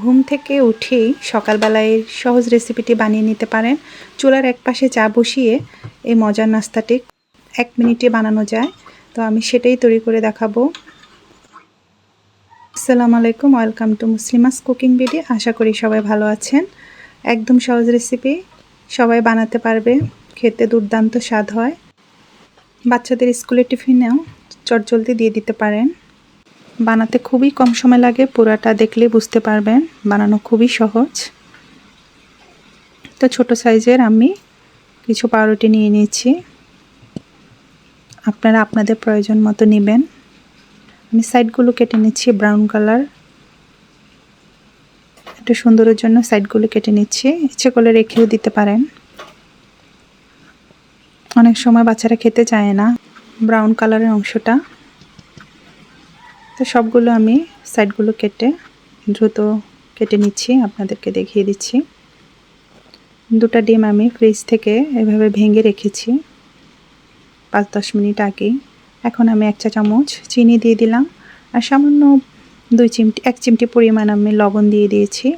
ঘুম থেকে উঠেই সকালবেলায় সহজ রেসিপিটি বানিয়ে নিতে পারেন। চুলার এক পাশে চা বসিয়ে এই মজার নাস্তাটি এক মিনিটে বানানো যায়। তো আমি সেটাই তৈরি করে দেখাবো। আসসালামু আলাইকুম, welcome to Muslima's cooking BD আশা করি সবাই ভালো আছেন। একদম সহজ রেসিপি সবাই বানাতে পারবে। খেতে দুর্দান্ত স্বাদ হয়। বাচ্চাদের স্কুলের টিফিনেও চটজলদি দিয়ে দিতে পারেন। বানাতে খুবই কম সময় লাগে, পুরাটা দেখলে বুঝতে পারবেন, বানানো খুবই সহজ। তো ছোট সাইজের আমি কিছু পাউরুটি নিয়ে নিয়েছি। আপনারা আপনাদের প্রয়োজন মতো নেবেন। আমি সাইডগুলো কেটে নিচ্ছি ব্রাউন কালার। একটু সুন্দরের জন্য সাইডগুলো কেটে নিচ্ছি, ইচ্ছে করলে রেখেও দিতে পারেন। অনেক সময় বাচ্চারা খেতে চায় না, ব্রাউন কালারের অংশটা। তো সবগুলো আমি সাইডগুলো কেটে দ্রুত কেটে নিচ্ছি, আপনাদেরকে দেখিয়ে দিচ্ছি। দুটা ডিম আমি ফ্রিজ থেকে এভাবে ভেঙে রেখেছি পাঁচ দশ মিনিট আগে এখন আমি এক চা চামচ চিনি দিয়ে দিলাম আর সামান্য দুই চিমটি, এক চিমটি পরিমাণ আমি লবণ দিয়ে দিয়েছি।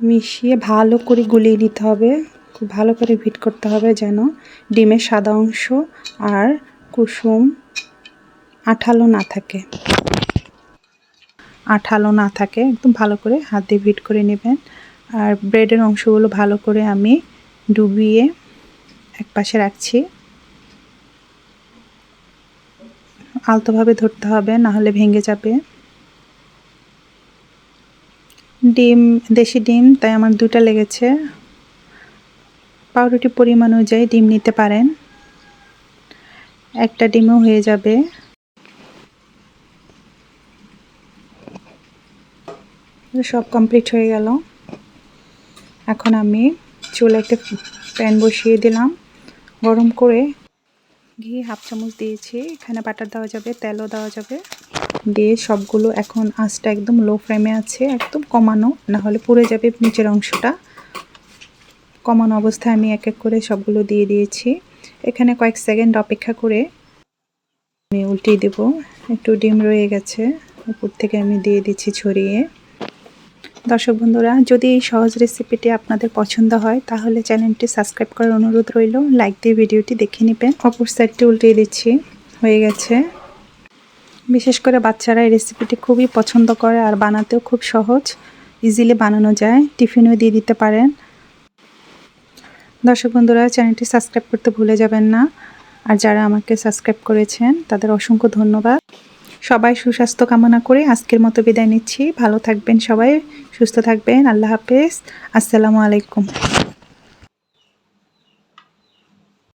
মিশিয়ে ভালো করে গুলিয়ে নিতে হবে, খুব ভালো করে ভিট করতে হবে যেন ডিমের সাদা অংশ আর কুসুম আঠালো না থাকে। আঠালো না থাকে, একদম ভালো করে হাত দিয়ে ভিট করে নেবেন। আর ব্রেডের অংশগুলো ভালো করে আমি ডুবিয়ে এক পাশে রাখছি। আলতোভাবে ধরতে হবে, না হলে ভেঙে যাবে। ডিম, দেশি ডিম, তাই আমার দুটা লেগেছে। পাউরুটি পরিমাণ অনুযায়ী ডিম নিতে পারেন। একটা ডিমও হয়ে যাবে। সব কমপ্লিট হয়ে গেল। এখন আমি চুলে একটা প্যান বসিয়ে দিলাম। গরম করে ঘি হাফ চামচ দিয়েছি। এখানে বাটার দেওয়া যাবে, তেলও দেওয়া যাবে। দিয়ে সবগুলো এখন আঁচটা একদম লো ফ্লেমে আছে, একদম কমানো, না হলে পুড়ে যাবে নিচের অংশটা। কমানো অবস্থায় আমি এক এক করে সবগুলো দিয়ে দিয়েছি। এখানে কয়েক সেকেন্ড অপেক্ষা করে আমি উল্টিয়ে দেব। একটু ডিম রয়ে গেছে, উপর থেকে আমি দিয়ে দিচ্ছি ছড়িয়ে। দর্শক বন্ধুরা, যদি এই সহজ রেসিপিটি আপনাদের পছন্দ হয়, তাহলে চ্যানেলটি সাবস্ক্রাইব করার অনুরোধ রইল। লাইক দিয়ে ভিডিওটি দেখে নেবেন। অপর সাইডটি উল্টিয়ে দিচ্ছি। হয়ে গেছে। বিশেষ করে বাচ্চারা এই রেসিপিটি খুবই পছন্দ করে আর বানাতেও খুব সহজ। ইজিলি বানানো যায়। টিফিনও দিয়ে দিতে পারেন। দর্শক বন্ধুরা, চ্যানেলটি সাবস্ক্রাইব করতে ভুলে যাবেন না। আর যারা আমাকে সাবস্ক্রাইব করেছেন, তাদের অসংখ্য ধন্যবাদ। সবাই সুস্বাস্থ্য কামনা করে আজকের মতো বিদায় নিচ্ছি। ভালো থাকবেন সবাই, সুস্থ থাকবেন। আল্লাহ হাফেজ। আসসালামু আলাইকুম।